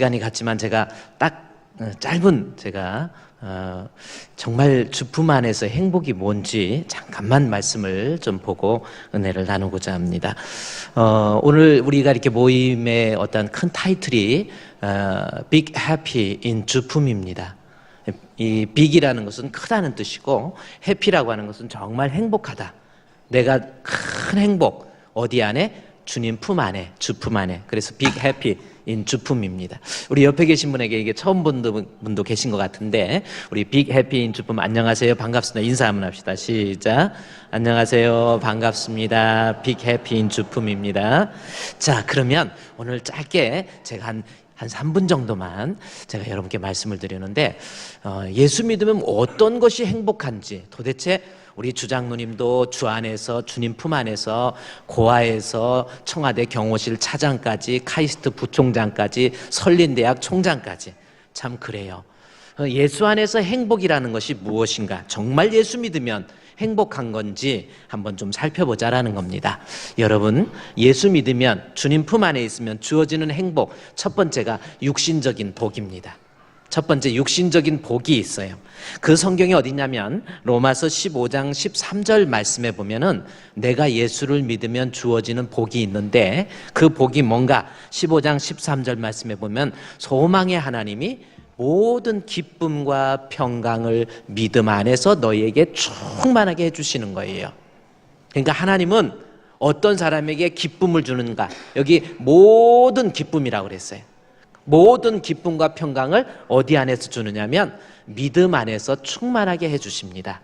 시간이 갔지만 제가 딱 어, 짧은 제가 어, 정말 주품 안에서 행복이 뭔지 잠깐만 말씀을 좀 보고 은혜를 나누고자 합니다. 어, 오늘 우리가 이렇게 모임의 어떤 큰 타이틀이 어, Big Happy in 주품입니다. 이 빅이라는 것은 크다는 뜻이고 해피라고 하는 것은 정말 행복하다. 내가 큰 행복 어디 안에 주님 품 안에 주품 안에 그래서 빅 해피 인 주품입니다. 우리 옆에 계신 분에게 이게 처음 본 분도 계신 것 같은데 우리 빅 해피 인 주품 안녕하세요. 반갑습니다. 인사 한번 합시다. 시작. 안녕하세요. 반갑습니다. 빅 해피 인 주품입니다. 자 그러면 오늘 짧게 제가 한한 3분 정도만 제가 여러분께 말씀을 드리는데 어, 예수 믿으면 어떤 것이 행복한지 도대체 우리 주장로님도 주 안에서 주님 품 안에서 고아에서 청와대 경호실 차장까지 카이스트 부총장까지 설린대학 총장까지 참 그래요. 어, 예수 안에서 행복이라는 것이 무엇인가? 정말 예수 믿으면 행복한 건지 한번 좀 살펴보자라는 겁니다. 여러분, 예수 믿으면 주님 품 안에 있으면 주어지는 행복, 첫 번째가 육신적인 복입니다. 첫 번째 육신적인 복이 있어요. 그 성경이 어디냐면 로마서 15장 13절 말씀에 보면은 내가 예수를 믿으면 주어지는 복이 있는데 그 복이 뭔가 15장 13절 말씀에 보면 소망의 하나님이 모든 기쁨과 평강을 믿음 안에서 너희에게 충만하게 해주시는 거예요. 그러니까 하나님은 어떤 사람에게 기쁨을 주는가? 여기 모든 기쁨이라고 그랬어요. 모든 기쁨과 평강을 어디 안에서 주느냐면 믿음 안에서 충만하게 해주십니다.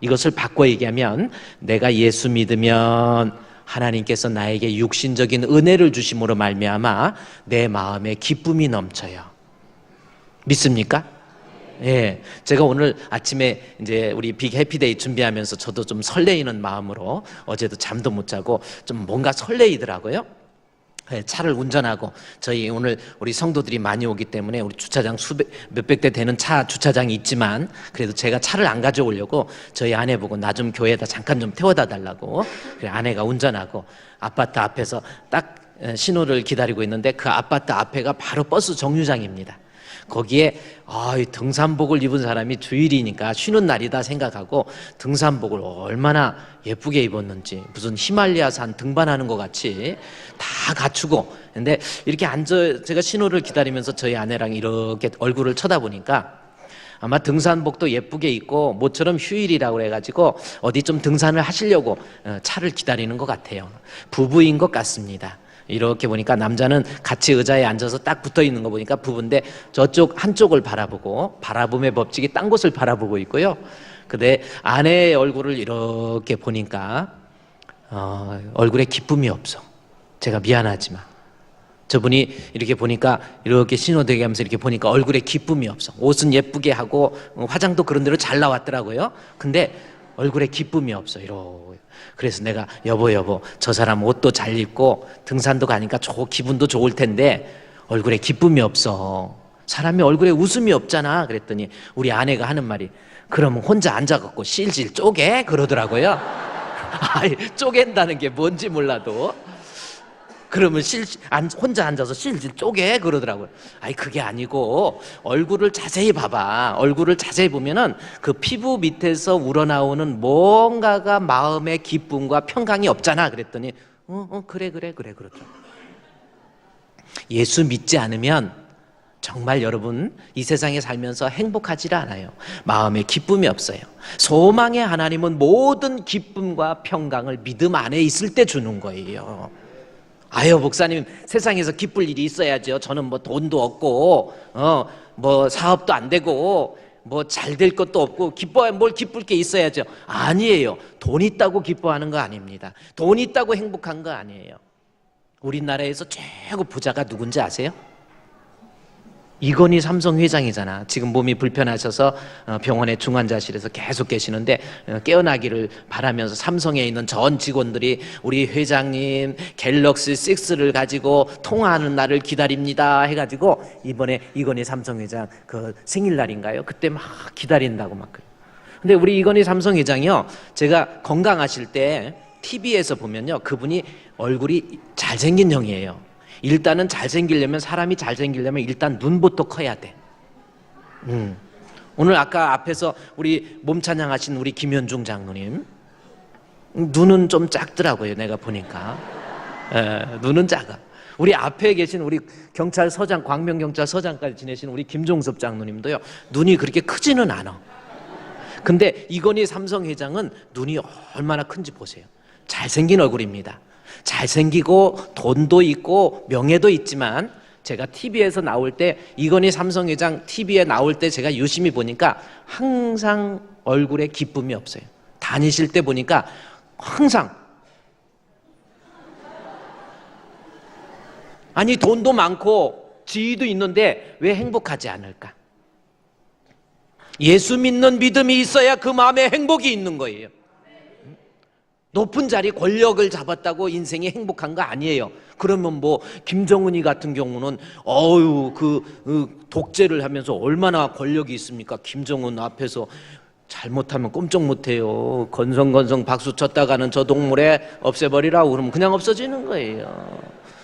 이것을 바꿔 얘기하면 내가 예수 믿으면 하나님께서 나에게 육신적인 은혜를 주심으로 말미암아 내 마음에 기쁨이 넘쳐요. 믿습니까? 예. 제가 오늘 아침에 이제 우리 빅 해피데이 준비하면서 저도 좀 설레이는 마음으로 어제도 잠도 못 자고 좀 뭔가 설레이더라고요. 예, 차를 운전하고 저희 오늘 우리 성도들이 많이 오기 때문에 우리 주차장 수백 몇백 대 되는 차 주차장이 있지만 그래도 제가 차를 안 가져오려고 저희 아내 보고 나 좀 교회에다 잠깐 좀 태워다 달라고 그래 아내가 운전하고 아파트 앞에서 딱 예, 신호를 기다리고 있는데 그 아파트 앞에가 바로 버스 정류장입니다. 거기에 아, 이 등산복을 입은 사람이 주일이니까 쉬는 날이다 생각하고 등산복을 얼마나 예쁘게 입었는지 무슨 히말리아 산 등반하는 것 같이 다 갖추고 근데 이렇게 앉아 제가 신호를 기다리면서 저희 아내랑 이렇게 얼굴을 쳐다보니까 아마 등산복도 예쁘게 입고 모처럼 휴일이라고 그래가지고 어디 좀 등산을 하시려고 어, 차를 기다리는 것 같아요. 부부인 것 같습니다. 이렇게 보니까 남자는 같이 의자에 앉아서 딱 붙어 있는 거 보니까 부부인데 저쪽 한쪽을 바라보고 바라봄의 법칙이 딴 곳을 바라보고 있고요. 근데 아내의 얼굴을 이렇게 보니까 어, 얼굴에 기쁨이 없어. 제가 미안하지만 저분이 이렇게 보니까 이렇게 신호대기 하면서 이렇게 보니까 얼굴에 기쁨이 없어. 옷은 예쁘게 하고 어, 화장도 그런 대로 잘 나왔더라고요. 근데 얼굴에 기쁨이 없어. 이러. 그래서 내가 여보 여보 저 사람 옷도 잘 입고 등산도 가니까 저 기분도 좋을 텐데 얼굴에 기쁨이 없어. 사람이 얼굴에 웃음이 없잖아. 그랬더니 우리 아내가 하는 말이 그러면 혼자 앉아갖고 실실 쪼개 그러더라고요. 아이 쪼갠다는 게 뭔지 몰라도 그러면 실, 안, 혼자 앉아서 실질 쪼개 그러더라고요. 아니 그게 아니고 얼굴을 자세히 봐봐. 얼굴을 자세히 보면은 그 피부 밑에서 우러나오는 뭔가가 마음의 기쁨과 평강이 없잖아. 그랬더니 어, 어 그래 그래 그래 그렇죠. 예수 믿지 않으면 정말 여러분 이 세상에 살면서 행복하지 않아요. 마음에 기쁨이 없어요. 소망의 하나님은 모든 기쁨과 평강을 믿음 안에 있을 때 주는 거예요. 아유 목사님 세상에서 기쁠 일이 있어야죠. 저는 뭐 돈도 없고 어 뭐 사업도 안 되고 뭐 잘 될 것도 없고 기뻐야 뭘 기쁠 게 있어야죠. 아니에요. 돈 있다고 기뻐하는 거 아닙니다. 돈 있다고 행복한 거 아니에요. 우리나라에서 최고 부자가 누군지 아세요? 이건희 삼성 회장이잖아. 지금 몸이 불편하셔서 어, 병원의 중환자실에서 계속 계시는데 어, 깨어나기를 바라면서 삼성에 있는 전 직원들이 우리 회장님 갤럭시 6를 가지고 통화하는 날을 기다립니다 해가지고 이번에 이건희 삼성 회장 그 생일날인가요? 그때 막 기다린다고 막 그래요. 근데 우리 이건희 삼성 회장이요. 제가 건강하실 때 TV에서 보면요. 그분이 얼굴이 잘생긴 형이에요. 일단은 잘생기려면 사람이 잘생기려면 일단 눈부터 커야 돼. 음. 오늘 아까 앞에서 우리 몸찬양 하신 우리 김현중 장로님 눈은 좀 작더라고요. 내가 보니까 에, 눈은 작아. 우리 앞에 계신 우리 경찰서장 광명 경찰서장까지 지내신 우리 김종섭 장로님도요 눈이 그렇게 크지는 않아. 근데 이건희 삼성 회장은 눈이 얼마나 큰지 보세요. 잘생긴 얼굴입니다. 잘생기고 돈도 있고 명예도 있지만 제가 TV에서 나올 때 이건희 삼성 회장 TV에 나올 때 제가 유심히 보니까 항상 얼굴에 기쁨이 없어요. 다니실 때 보니까 항상 아니 돈도 많고 지위도 있는데 왜 행복하지 않을까? 예수 믿는 믿음이 있어야 그 마음에 행복이 있는 거예요. 높은 자리 권력을 잡았다고 인생이 행복한 거 아니에요. 그러면 뭐 김정은이 같은 경우는 어유 그, 그 독재를 하면서 얼마나 권력이 있습니까? 김정은 앞에서 잘못하면 꼼짝 못해요. 건성건성 박수 쳤다가는 저 동물에 없애버리라고 그러면 그냥 없어지는 거예요.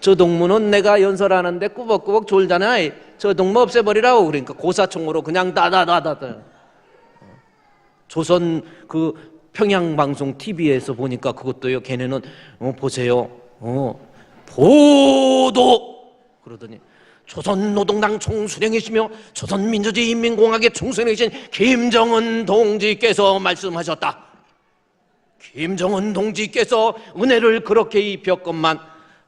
저 동무는 내가 연설하는데 꾸벅꾸벅 졸잖아. 저 동무 없애버리라고 그러니까 고사총으로 그냥 다다다다다. 조선 그 평양 방송 TV에서 보니까 그것도요. 걔네는 어 보세요. 어 보도 그러더니 조선노동당 총수령이시며 조선민주주의인민공화국의 총수령이신 김정은 동지께서 말씀하셨다. 김정은 동지께서 은혜를 그렇게 입혔건만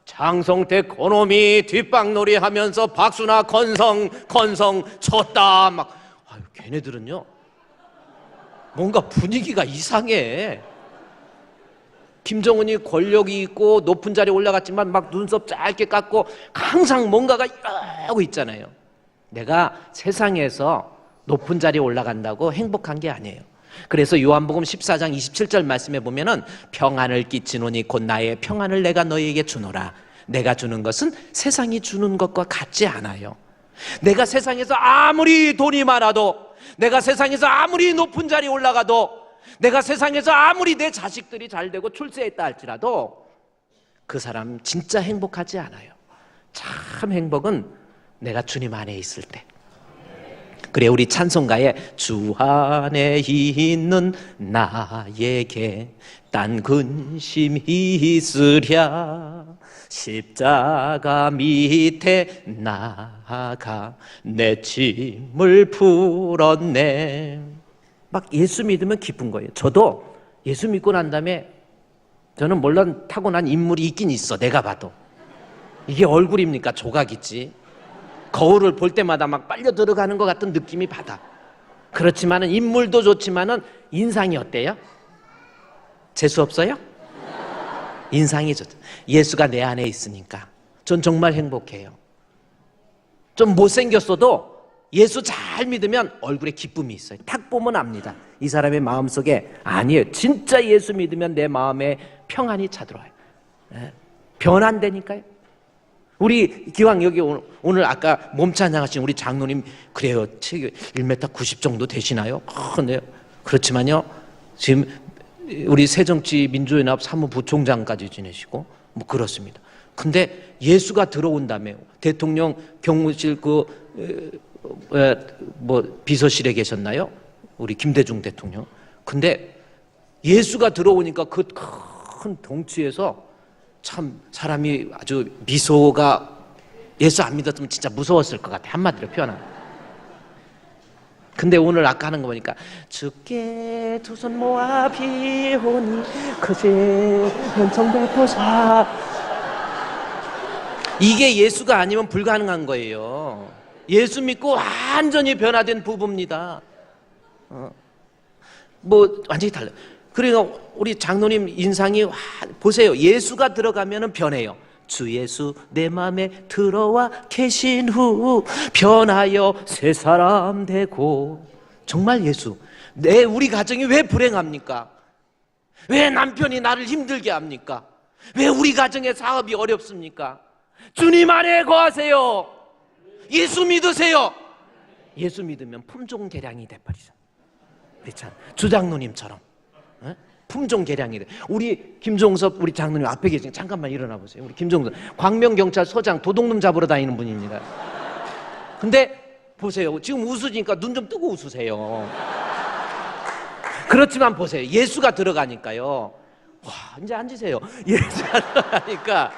장성태 고놈이 뒷방놀이 하면서 박수나 건성 건성 쳤다 막 아유 걔네들은요 뭔가 분위기가 이상해 김정은이 권력이 있고 높은 자리에 올라갔지만 막 눈썹 짧게 깎고 항상 뭔가가 이러고 있잖아요 내가 세상에서 높은 자리에 올라간다고 행복한 게 아니에요 그래서 요한복음 14장 27절 말씀에 보면은 평안을 끼치노니 곧 나의 평안을 내가 너희에게 주노라. 내가 주는 것은 세상이 주는 것과 같지 않아요. 내가 세상에서 아무리 돈이 많아도 내가 세상에서 아무리 높은 자리에 올라가도 내가 세상에서 아무리 내 자식들이 잘 되고 출세했다 할지라도 그 사람 진짜 행복하지 않아요. 참 행복은 내가 주님 안에 있을 때. 그래 우리 찬송가에 주 안에 있는 나에게 딴 근심이 있으랴. 십자가 밑에 나가 내 짐을 풀었네. 막 예수 믿으면 기쁜 거예요. 저도 예수 믿고 난 다음에 저는 물론 타고난 인물이 있긴 있어 내가 봐도. 이게 얼굴입니까? 조각이지 거울을 볼 때마다 막 빨려 들어가는 것 같은 느낌이 받아. 그렇지만은 인물도 좋지만은 인상이 어때요? 재수 없어요? 인상이 좋다. 예수가 내 안에 있으니까 전 정말 행복해요. 좀 못생겼어도 예수 잘 믿으면 얼굴에 기쁨이 있어요. 탁 보면 압니다. 이 사람의 마음 속에 아니에요. 진짜 예수 믿으면 내 마음에 평안이 차들어와요. 예. 변한다니까요. 우리 기왕 여기 오늘, 오늘 아까 몸찬양하신 우리 장로님 그래요 체 1m 90 정도 되시나요? 근데 그렇지만요 지금 우리 새정치민주연합 사무부총장까지 지내시고 뭐 그렇습니다. 근데 예수가 들어온 다음에 대통령 경무실 그 뭐 비서실에 계셨나요? 우리 김대중 대통령. 근데 예수가 들어오니까 그 큰 덩치에서 참 사람이 아주 미소가 예수 안 믿었으면 진짜 무서웠을 것 같아. 한마디로 표현하면. 근데 오늘 아까 하는 거 보니까 주께 두 손 모아 비오니 그제 연청 베푸사. 이게 예수가 아니면 불가능한 거예요. 예수 믿고 완전히 변화된 부부입니다. 어. 뭐 완전히 달라요 그러니까 우리 장로님 인상이 와, 보세요. 예수가 들어가면 변해요. 주 예수 내 마음에 들어와 계신 후 변하여 새 사람 되고 정말 예수 내 우리 가정이 왜 불행합니까? 왜 남편이 나를 힘들게 합니까? 왜 우리 가정의 사업이 어렵습니까? 주님 안에 거하세요. 예수 믿으세요. 예수 믿으면 품종 개량이 돼버리죠. 주장로님처럼. 품종 개량이 돼. 우리 김종섭 우리 장로님 앞에 계신 잠깐만 일어나 보세요. 우리 김종섭 광명 경찰서장 도둑놈 잡으러 다니는 분입니다. 근데 보세요. 지금 웃으니까 눈 좀 뜨고 웃으세요. 그렇지만 보세요. 예수가 들어가니까요. 와, 이제 앉으세요. 예수가 들어가니까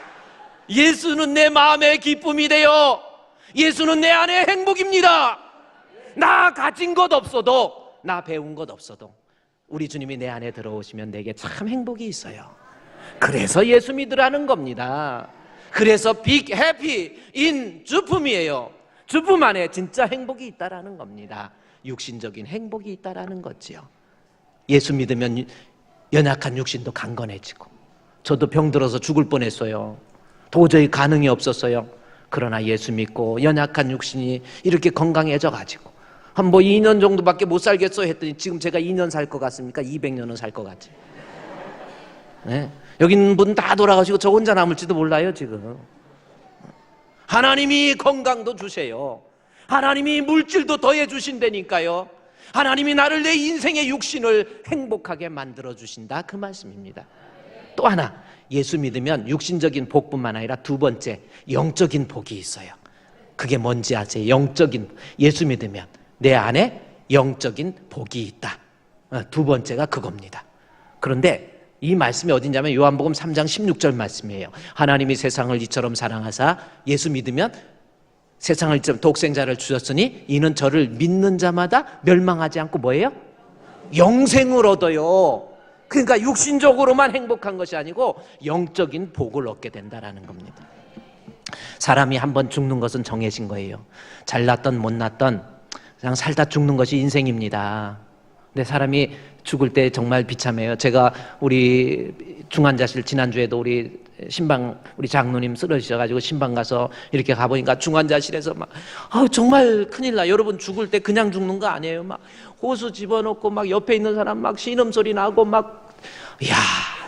예수는 내 마음의 기쁨이 되어 예수는 내 안의 행복입니다. 나 가진 것 없어도 나 배운 것 없어도 우리 주님이 내 안에 들어오시면 내게 참 행복이 있어요. 그래서 예수 믿으라는 겁니다. 그래서 빅 해피 인 주품이에요. 주품 안에 진짜 행복이 있다라는 겁니다. 육신적인 행복이 있다라는 거지요. 예수 믿으면 연약한 육신도 강건해지고 저도 병들어서 죽을 뻔했어요. 도저히 가능이 없었어요. 그러나 예수 믿고 연약한 육신이 이렇게 건강해져 가지고 한 뭐 2년 정도밖에 못 살겠어 했더니 지금 제가 2년 살 것 같습니까? 200년은 살 것 같지. 네. 여기 있는 분 다 돌아가시고 저 혼자 남을지도 몰라요, 지금. 하나님이 건강도 주세요. 하나님이 물질도 더해 주신다니까요. 하나님이 나를 내 인생의 육신을 행복하게 만들어 주신다 그 말씀입니다. 또 하나 예수 믿으면 육신적인 복뿐만 아니라 두 번째 영적인 복이 있어요. 그게 뭔지 아세요? 영적인 예수 믿으면 내 안에 영적인 복이 있다. 어, 두 번째가 그겁니다. 그런데 이 말씀이 어딘냐면 요한복음 3장 16절 말씀이에요. 하나님이 세상을 이처럼 사랑하사 예수 믿으면 세상을 이처럼 독생자를 주셨으니 이는 저를 믿는 자마다 멸망하지 않고 뭐예요? 영생을 얻어요. 그러니까 육신적으로만 행복한 것이 아니고 영적인 복을 얻게 된다라는 겁니다. 사람이 한번 죽는 것은 정해진 거예요. 잘났던 못났던 그냥 살다 죽는 것이 인생입니다. 근데 사람이 죽을 때 정말 비참해요. 제가 우리 중환자실 지난주에도 우리 신방 우리 장로님 쓰러지셔가지고 신방 가서 이렇게 가보니까 중환자실에서 막 아, 정말 큰일 나. 여러분 죽을 때 그냥 죽는 거 아니에요. 막 호수 집어넣고 막 옆에 있는 사람 막 신음 소리 나고 막 야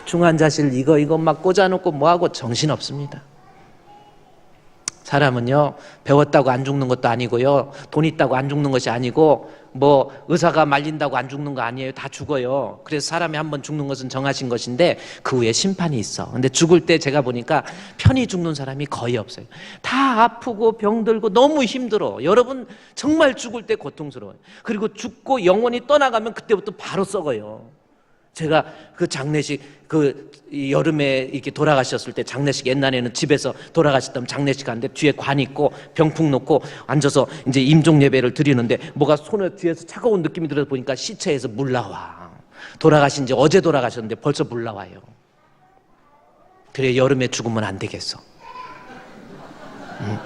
중환자실 이거 이거 막 꽂아놓고 뭐하고 정신 없습니다. 사람은요 배웠다고 안 죽는 것도 아니고요 돈 있다고 안 죽는 것이 아니고 뭐 의사가 말린다고 안 죽는 거 아니에요. 다 죽어요. 그래서 사람이 한 번 죽는 것은 정하신 것인데 그 후에 심판이 있어. 근데 죽을 때 제가 보니까 편히 죽는 사람이 거의 없어요. 다 아프고 병들고 너무 힘들어. 여러분 정말 죽을 때 고통스러워요. 그리고 죽고 영원히 떠나가면 그때부터 바로 썩어요 제가 그 장례식 그 여름에 이렇게 돌아가셨을 때 장례식 옛날에는 집에서 돌아가셨다면 장례식 하는데 뒤에 관 있고 병풍 놓고 앉아서 이제 임종 예배를 드리는데 뭐가 손에 뒤에서 차가운 느낌이 들어서 보니까 시체에서 물 나와. 돌아가신 지 어제 돌아가셨는데 벌써 물 나와요. 그래 여름에 죽으면 안 되겠어. 음,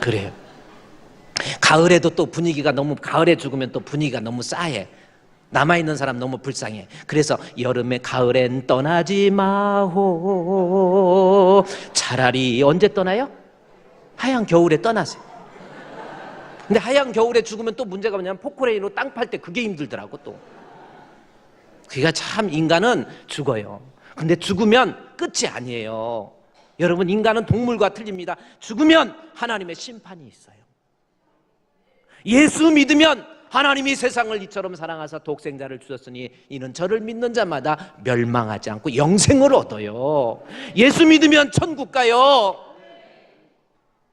그래요. 가을에도 또 분위기가 너무 가을에 죽으면 또 분위기가 너무 싸해. 남아있는 사람 너무 불쌍해. 그래서 여름에 가을엔 떠나지 마호. 차라리 언제 떠나요? 하얀 겨울에 떠나세요. 근데 하얀 겨울에 죽으면 또 문제가 뭐냐면 포크레인으로 땅 팔 때 그게 힘들더라고 또. 그러니까 참 인간은 죽어요. 근데 죽으면 끝이 아니에요. 여러분 인간은 동물과 틀립니다. 죽으면 하나님의 심판이 있어요. 예수 믿으면 하나님이 세상을 이처럼 사랑하사 독생자를 주셨으니 이는 저를 믿는 자마다 멸망하지 않고 영생을 얻어요. 예수 믿으면 천국 가요.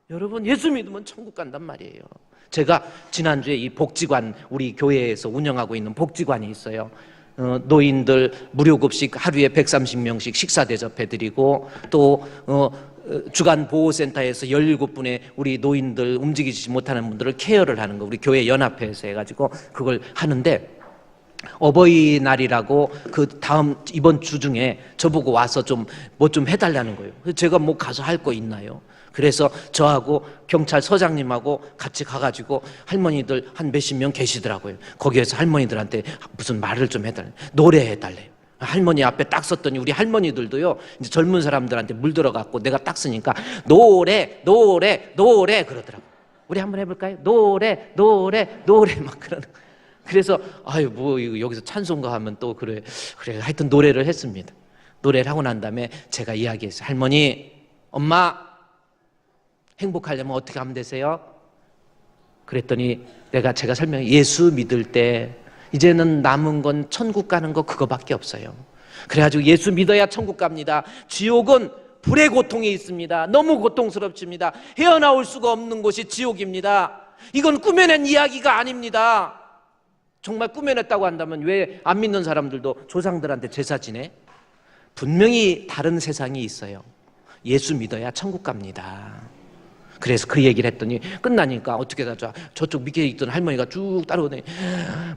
여러분 예수 믿으면 천국 간단 말이에요. 제가 지난주에 이 복지관 우리 교회에서 운영하고 있는 복지관이 있어요. 어, 노인들 무료 급식 하루에 130명씩 식사 대접해 드리고 또 어, 주간 보호센터에서 17분의 우리 노인들 움직이지 못하는 분들을 케어를 하는 거 우리 교회 연합회에서 해가지고 그걸 하는데 어버이날이라고 그 다음 이번 주 중에 저보고 와서 좀 뭐좀 해달라는 거예요. 제가 뭐 가서 할 거 있나요? 그래서 저하고 경찰서장님하고 같이 가가지고 할머니들 한 몇십 명 계시더라고요. 거기에서 할머니들한테 무슨 말을 좀 해달래. 노래 해달래요. 할머니 앞에 딱 섰더니 우리 할머니들도요 이제 젊은 사람들한테 물들어갖고 내가 딱 쓰니까 노래 노래 노래 그러더라고 우리 한번 해볼까요? 노래 노래 노래 막 그러는 그래서 아유 뭐 여기서 찬송가 하면 또 그래 그래. 하여튼 노래를 했습니다. 노래를 하고 난 다음에 제가 이야기했어요. 할머니 엄마 행복하려면 어떻게 하면 되세요? 그랬더니 내가 제가 설명해 예수 믿을 때 이제는 남은 건 천국 가는 거 그거밖에 없어요. 그래가지고 예수 믿어야 천국 갑니다. 지옥은 불의 고통이 있습니다. 너무 고통스럽습니다. 헤어나올 수가 없는 곳이 지옥입니다. 이건 꾸며낸 이야기가 아닙니다. 정말 꾸며냈다고 한다면 왜 안 믿는 사람들도 조상들한테 제사 지내? 분명히 다른 세상이 있어요. 예수 믿어야 천국 갑니다. 그래서 그 얘기를 했더니 끝나니까 어떻게 하자. 저쪽 밑에 있던 할머니가 쭉 따라오더니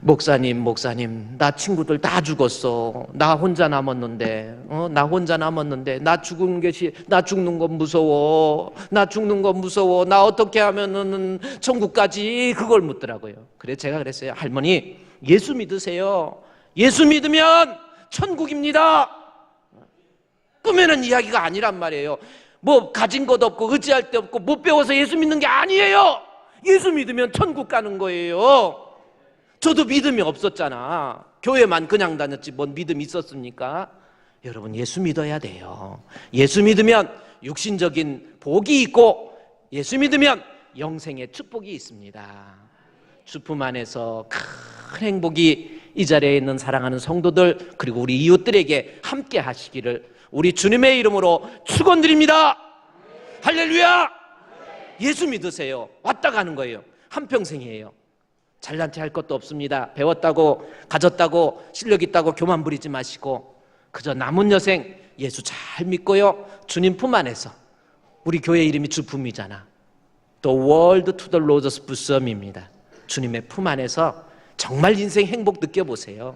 목사님 목사님 나 친구들 다 죽었어. 나 혼자 남았는데 어? 나 혼자 남았는데 나 죽은 것이 나 죽는 건 무서워. 나 죽는 건 무서워. 나 어떻게 하면은 천국까지? 그걸 묻더라고요. 그래 제가 그랬어요. 할머니 예수 믿으세요. 예수 믿으면 천국입니다. 꾸며낸 이야기가 아니란 말이에요. 뭐 가진 것 없고 의지할 데 없고 못 배워서 예수 믿는 게 아니에요. 예수 믿으면 천국 가는 거예요. 저도 믿음이 없었잖아. 교회만 그냥 다녔지 뭔 믿음이 있었습니까? 여러분 예수 믿어야 돼요. 예수 믿으면 육신적인 복이 있고 예수 믿으면 영생의 축복이 있습니다. 주품 안에서 큰 행복이 이 자리에 있는 사랑하는 성도들 그리고 우리 이웃들에게 함께 하시기를 우리 주님의 이름으로 축원드립니다. 할렐루야! 예수 믿으세요. 왔다 가는 거예요. 한 평생이에요. 잘난 체 할 것도 없습니다. 배웠다고 가졌다고 실력 있다고 교만 부리지 마시고 그저 남은 여생 예수 잘 믿고요. 주님 품 안에서 우리 교회 이름이 주품이잖아. World to the Lord's Bosam입니다. 주님의 품 안에서 정말 인생 행복 느껴보세요.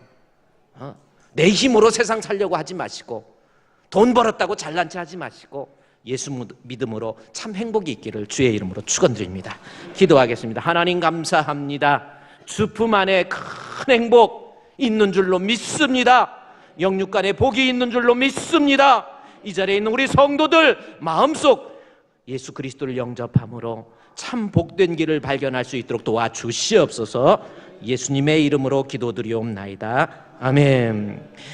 어? 내 힘으로 세상 살려고 하지 마시고 돈 벌었다고 잘난 체 하지 마시고 예수 믿음으로 참 행복이 있기를 주의 이름으로 축원드립니다. 기도하겠습니다. 하나님 감사합니다. 주품 안에 큰 행복 있는 줄로 믿습니다. 영육간에 복이 있는 줄로 믿습니다. 이 자리에 있는 우리 성도들 마음속 예수 그리스도를 영접함으로 참 복된 길을 발견할 수 있도록 도와 주시옵소서. 예수님의 이름으로 기도드리옵나이다. 아멘.